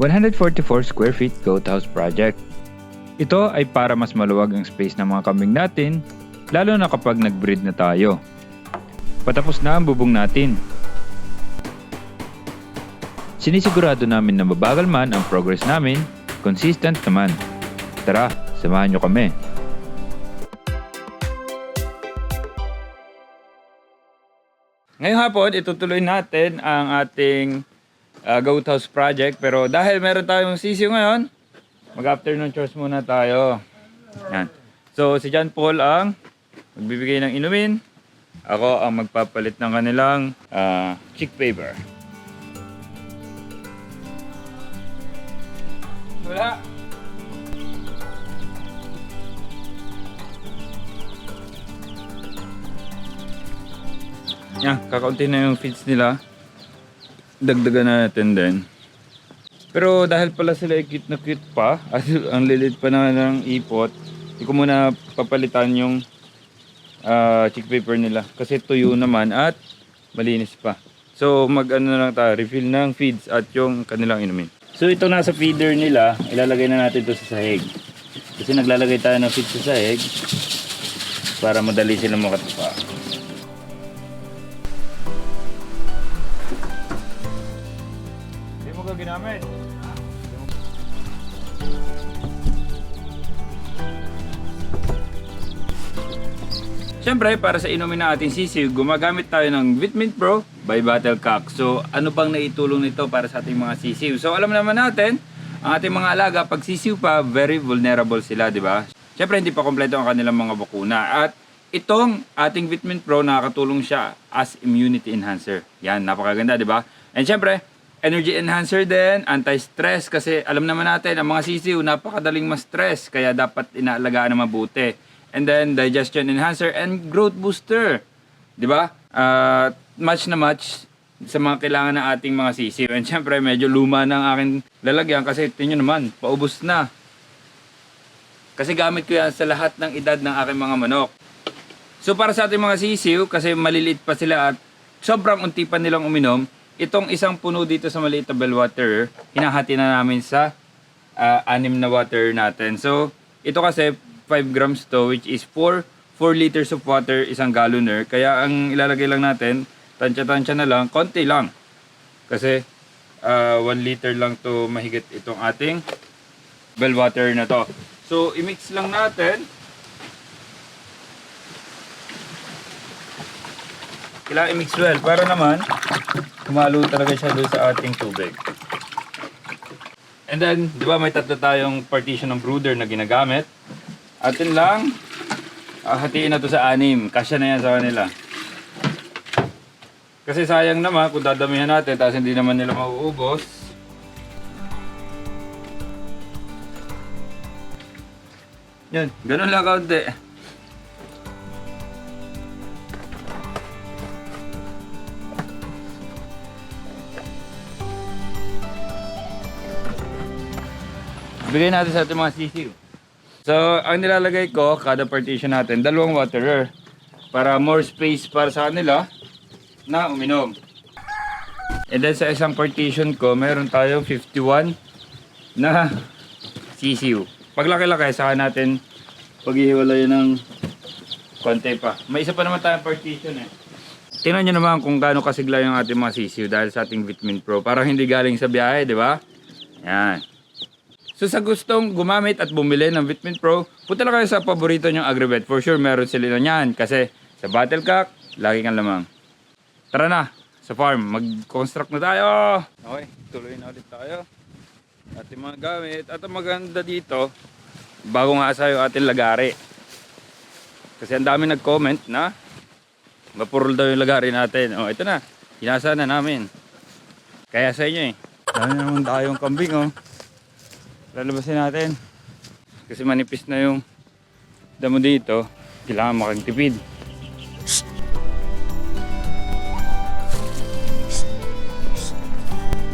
144 square feet goat house project. Ito ay para mas maluwag ang space ng mga kambing natin, lalo na kapag nag-breed na tayo. Patapos na ang bubong natin. Sinisigurado namin na mabagal man ang progress namin, consistent naman. Tara, samahan nyo kami. Ngayong hapon, itutuloy natin ang ating uh, goat house project. Pero dahil meron tayong sisiyo ngayon, mag-afternoon chores muna tayo. Yan. So, si John Paul ang magbibigay ng inumin. Ako ang magpapalit ng kanilang uh, chick paper. Wala. Yan, kakaunti na yung feeds nila. Dagdagan na natin din. Pero dahil pala sila ay cute na cute pa, at ang lilit pa na ng ipot, hindi ko muna papalitan yung ah, chick paper nila. Kasi tuyo naman at malinis pa. So mag ano lang tayo, refill ng feeds at yung kanilang inumin. So ito nasa feeder nila, ilalagay na natin ito sa sahig. Kasi naglalagay tayo ng feeds sa sahig para madali sila makatapa. Ginamit. Siyempre, para sa inumin ng ating sisiw, gumagamit tayo ng Vitamin Pro by Battlecock. So, ano bang naitulong nito para sa ating mga sisiw? So, alam naman natin, ang ating mga alaga, pag sisiw pa, very vulnerable sila, di ba? Siyempre, hindi pa kompleto ang kanilang mga bakuna. At itong ating Vitamin Pro, nakakatulong siya as immunity enhancer. Yan, napakaganda, di ba? And siyempre, energy enhancer din, anti-stress kasi alam naman natin, ang mga sisiw napakadaling ma-stress kaya dapat inaalagaan na mabuti. And then digestion enhancer and growth booster. 'Di ba? Ah, match na match sa mga kailangan ng ating mga sisiw. And syempre, medyo luma na ang aking lalagyan kasi tingnan naman, paubos na. Kasi gamit ko yan sa lahat ng edad ng aking mga manok. So para sa ating mga sisiw, kasi maliliit pa sila at sobrang unti pa nilang uminom, itong isang puno dito sa maliit na bellwater, hinahati na namin sa ah, anim na water natin. So, ito kasi 5 grams to which is 4 4 liters of water isang galloner. Kaya ang ilalagay lang natin, tansya-tansya na lang, konti lang. Kasi 1 liter lang to mahigit itong ating bellwater na to. So, i-mix lang natin. Kailangan i-mix well para naman kumalo talaga siya doon sa ating tubig. And then, di ba may tatlo tayong partition ng brooder na ginagamit. Atin lang, ah, hatiin na to sa anim. Kasya na yan sa kanila. Kasi sayang naman kung dadamihan natin tapos hindi naman nila mauubos. Yan, ganun lang kaunti. Bigay natin sa ating mga sisiw. So, ang nilalagay ko, kada partition natin, dalawang waterer. Para more space para sa kanila na uminom. And then sa isang partition ko, meron tayong 51 na sisiw. Paglaki-laki, saka natin paghihiwalay ng konti pa. May isa pa naman tayong partition eh. Tingnan nyo naman kung gaano kasigla yung ating mga sisiw dahil sa ating Vitamin Pro. Parang hindi galing sa biyahe, di ba? Yan. So sa gustong gumamit at bumili ng Vitamin Pro, punta lang kayo sa paborito nyong Agribet. For sure meron sila niyan kasi sa Battlecock, lagi kang lamang. Tara na, sa farm, mag-construct na tayo! Okay, tuloy na ulit tayo. Ating mga gamit. At ang maganda dito, bago nga sa ating lagari. Kasi ang dami nag-comment na mapurol daw yung lagari natin. Oh, ito na. Hinasa na namin. Kaya sa inyo eh. Dami naman tayong kambing oh lalabasin natin kasi manipis na yung damo dito kailangan makagtipid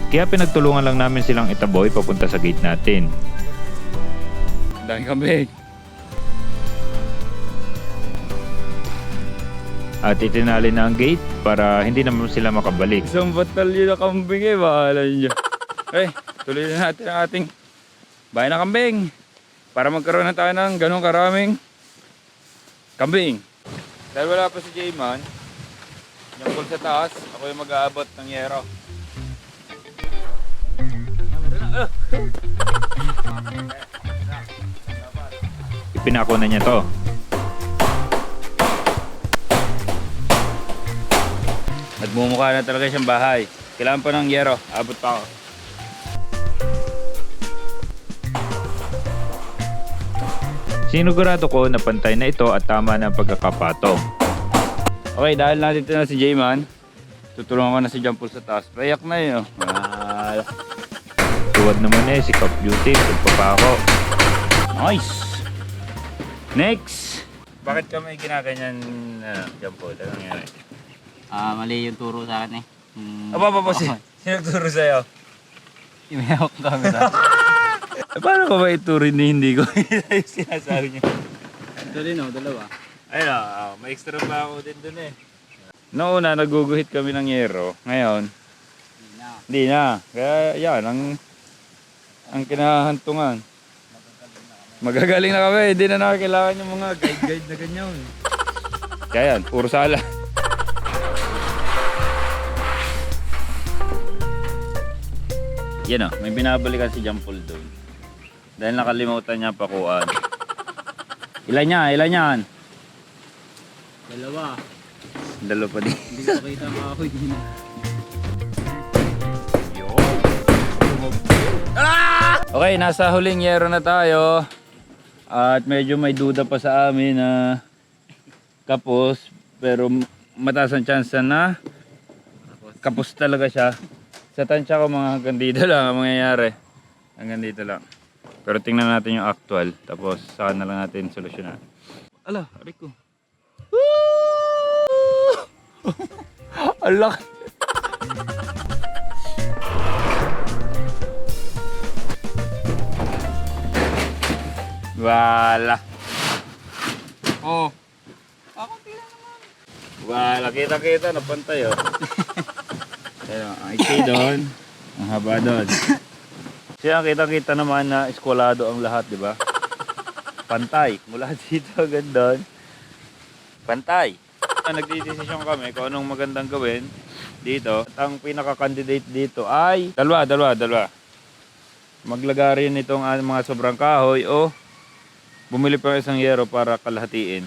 Kaya pinagtulungan lang namin silang itaboy papunta sa gate natin. Dahil kami. At itinali na ang gate para hindi naman sila makabalik. Isang batalyon na kambing eh, bahala nyo. Eh, tuloy na natin ang ating bahay na kambing. Para magkaroon na tayo ng ganong karaming kambing. Dahil wala pa si J-Man, yung pool sa taas, ako yung mag-aabot ng yero. Ipinako na niya to. Nagmumukha na talaga siyang bahay. Kailangan pa ng yero. Abot pa ako. Sinigurado ko na pantay na ito at tama na ang pagkakapatong. Okay, dahil nandito na si J-Man, tutulungan ko na si Paul sa taas. Payak na yun. Ah, Tuwad naman eh si Cup Beauty, pagpapako. nice! Next! Bakit ka may ginaganyan na John Paul? Ano nangyari? Ah, mali yung turo sa akin eh. Hmm, Aba, aba, si, sino nagturo sa'yo? Yung may hawak camera. Eh, paano ko ba iturin na hindi ko yung sinasabi niya? Ito din oh, dalawa. Ayun ah, may extra pa ako din dun eh. Noong una, naguguhit kami ng yero. Ngayon, Hindi na. Hindi na. Kaya yan, ang ang kinahantungan. Magagaling na kami. Hindi na nakakailangan yung mga guide-guide na ganyan. Kaya yan, puro sala. Yan o, may binabalikan si Paul doon. Dahil nakalimutan niya pakuan. Ilan niya? Ilan yan? Dalawa. Dalo pa din. Hindi ko kita kahoy din. Okay, nasa huling yero na tayo. At medyo may duda pa sa amin na kapos. Pero mataas ang chance na kapos talaga siya. Sa tansya ko mga hanggang dito lang ang mangyayari. Hanggang dito lang. Pero tingnan natin yung actual. Tapos saka na lang natin solusyonan. Ala, aray ko. Alak. Wala. Oh. Wala, kita-kita, napantay oh. Ayun, ang doon, ang haba doon. Siya kita-kita naman na eskwalado ang lahat, di ba? Pantay, mula dito hanggang doon. Pantay. Nagdidesisyon kami kung anong magandang gawin dito. At ang pinaka-candidate dito ay dalawa, dalawa, dalawa. Maglagarin nitong ah, mga sobrang kahoy o bumili pa ng isang yero para kalahatiin.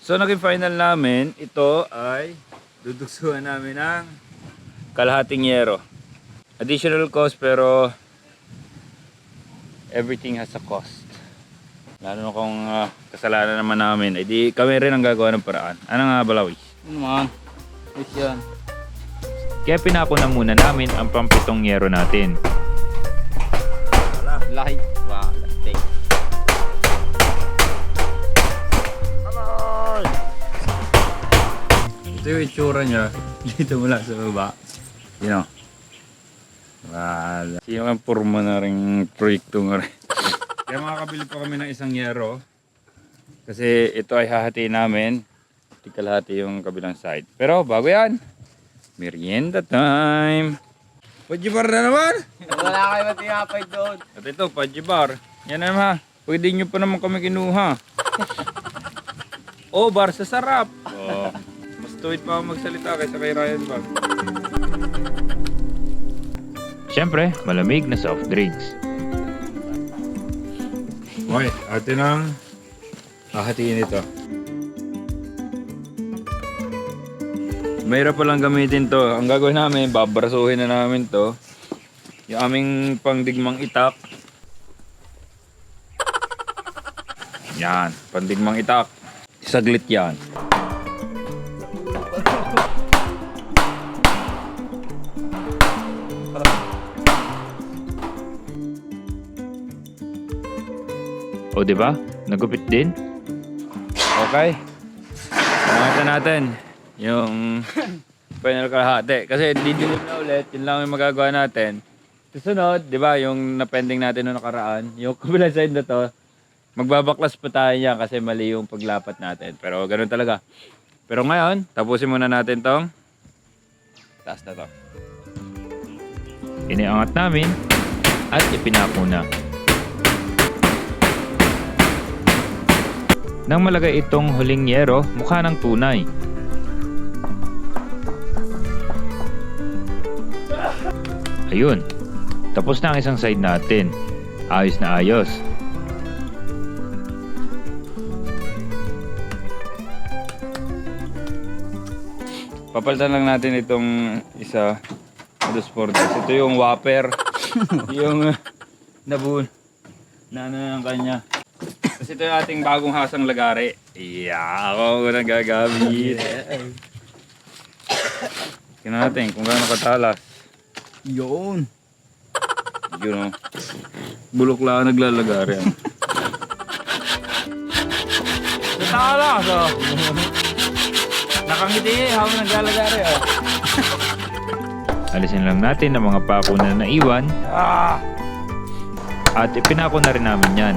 So naging final namin, ito ay dudugsuhan namin ng kalahating yero. Additional cost pero everything has a cost. Lalo na kung ah, kasalanan naman namin, ay di kami rin ang gagawa ng paraan. Ano nga balawis? Ano man? Yes yan. Kaya pinako na muna namin ang pampitong yero natin. Lahi. Wala. Take. Ito yung itsura niya dito mula sa baba. You know. Wala. Sino ang purma na rin proyekto nga rin. Kaya makakabili pa kami ng isang yero. Kasi ito ay hahatiin namin. Di kalahati yung kabilang side. Pero bago yan, merienda time. Pajibar na naman! Wala kayo matinapay doon. At ito, pajibar. Yan naman ha. Pwede nyo pa naman kami kinuha. oh, bar sa sarap. Oh. Mas tuwid pa ako magsalita kaysa kay Ryan Bag. Siyempre, malamig na soft drinks. Okay, atin ang hahatiin ito. Mahirap palang gamitin to. Ang gagawin namin, babarasuhin na namin to. Yung aming pangdigmang itak. Yan, pandigmang itak. Saglit yan. O di ba? Nagupit din. Okay. Pangalan natin yung final kalahati. Kasi didilim na ulit, yun lang yung magagawa natin. Susunod, di ba, yung napending natin noong nakaraan, yung kabilang side na to, magbabaklas pa tayo niya kasi mali yung paglapat natin. Pero ganun talaga. Pero ngayon, tapusin muna natin tong taas na to. Iniangat namin. at ipinako na. Nang malagay itong huling yero, mukha ng tunay. Ayun, tapos na ang isang side natin. Ayos na ayos. Papalitan lang natin itong isa. Dos Fortes. Ito yung Whopper. yung uh, nabun. Na ano ng kanya. Kasi ito yung ating bagong hasang lagari. Yeah, ako ang nagagamit. Tingnan natin kung gaano katalas. Yun. Yun o. Bulok lang naglalagari. ah. Katalas o. Nakangiti eh, habang naglalagari o. Alisin lang natin ang mga pako na naiwan Ah! at ipinako na rin namin yan.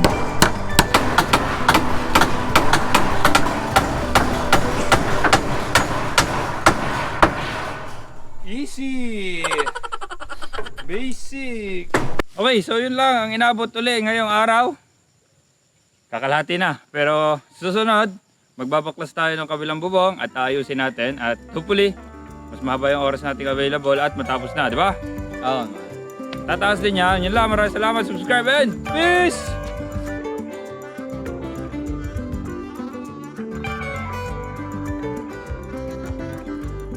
Easy! Basic! Okay, so yun lang ang inabot uli ngayong araw. Kakalahati na. Pero susunod, magbabaklas tayo ng kabilang bubong at ayusin natin. At hopefully, mas mahaba yung oras nating available at matapos na, di ba? Oo. Tataas din yan. Yun lang. Maraming salamat. Subscribe and peace!